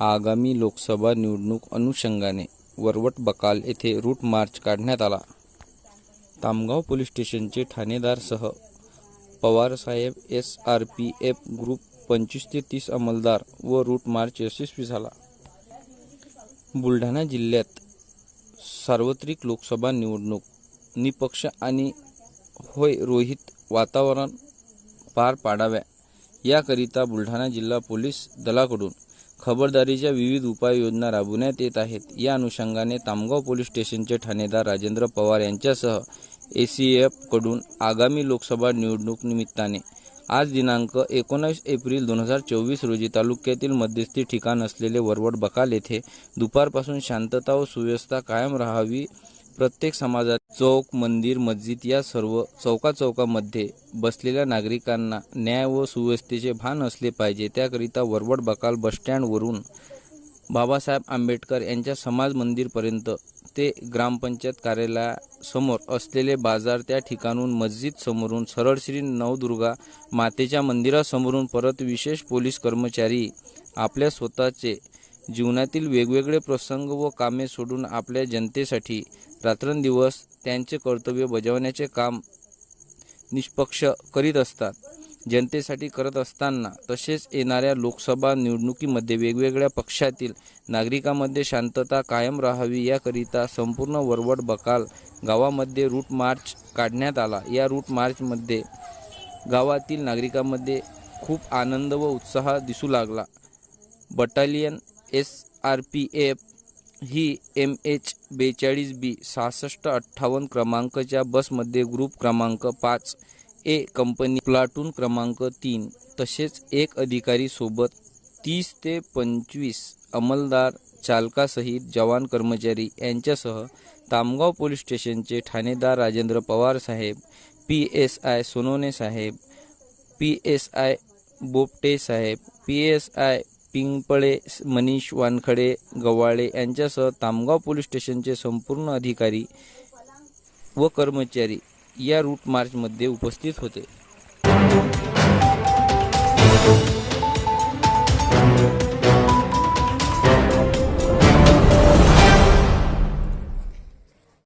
आगामी लोकसभा निवडणूक अनुषंगाने वरवट बकाल येथे रूट मार्च काढण्यात आला. तामगाव पोलीस स्टेशनचे ठाणेदारसह पवारसाहेब S R P F group पंचवीस ते तीस अंमलदार व रूट मार्च यशस्वी झाला. बुलढाणा जिल्ह्यात सार्वत्रिक लोकसभा निवडणूक निपक्ष आणि होय रोहित वातावरण पार पाडाव्या याकरिता बुलढाणा जिल्हा पोलीस दलाकडून खबरदारीच्या विविध उपाययोजना राबवण्यात येत आहेत. या अनुषंगाने तामगाव पोलीस स्टेशनचे ठाणेदार राजेंद्र पवार यांच्यासह ए सी एफकडून आगामी लोकसभा निवडणूक निमित्ताने आज दिनांक एकोणीस एप्रिल दोन हजार चोवीस रोजी तालुक्यातील मध्यस्थी ठिकाण असलेले वरवड बकाल येथे दुपारपासून शांतता व सुव्यवस्था कायम राहावी प्रत्येक समाजात चौक मंदिर मस्जिद या सर्व चौका चौकामध्ये बसलेल्या नागरिकांना न्याय व सुव्यवस्थेचे भान असले पाहिजे. त्याकरिता वरवड बकाल बसस्टँडवरून बाबासाहेब आंबेडकर यांच्या समाज मंदिरपर्यंत ते ग्रामपंचायत कार्यालयासमोर असलेले बाजार त्या ठिकाणून मस्जिद समोरून सरळ श्री नवदुर्गा मातेच्या मंदिरासमोरून परत विशेष पोलीस कर्मचारी आपल्या स्वतःचे जीवनातील वेगवेगळे प्रसंग व कामे सोडून आपल्या जनतेसाठी रात्रंदिवस त्यांचे कर्तव्य बजावण्याचे काम निष्पक्ष करीत असतात. जनतेसाठी करत असताना तसेच येणाऱ्या लोकसभा निवडणुकीमध्ये वेगवेगळ्या पक्षातील नागरिकांमध्ये शांतता कायम राहावी याकरिता संपूर्ण वरवड बकाल गावामध्ये रूट मार्च काढण्यात आला. या रूट मार्चमध्ये गावातील नागरिकांमध्ये खूप आनंद व उत्साह दिसू लागला. Battalion S R P F ही एम एच बेचाळीस बी सहासष्ट अठ्ठावन्न क्रमांकच्या बसमध्ये ग्रुप क्रमांक पाच ए कंपनी प्लाटून क्रमांक तीन तसेच एक अधिकारी सोबत तीस ते पंचवीस अंमलदार चालकासहित जवान कर्मचारी यांच्यासह तामगाव पोलीस स्टेशनचे ठाणेदार राजेंद्र पवार साहेब P S I Sonone Saheb P S I बोपटे Saheb P S I Pimple Manish Wankhade Gawhale यांच्यासह तामगाव पोलीस स्टेशनचे संपूर्ण अधिकारी व कर्मचारी या रूट मार्चमध्ये उपस्थित होते.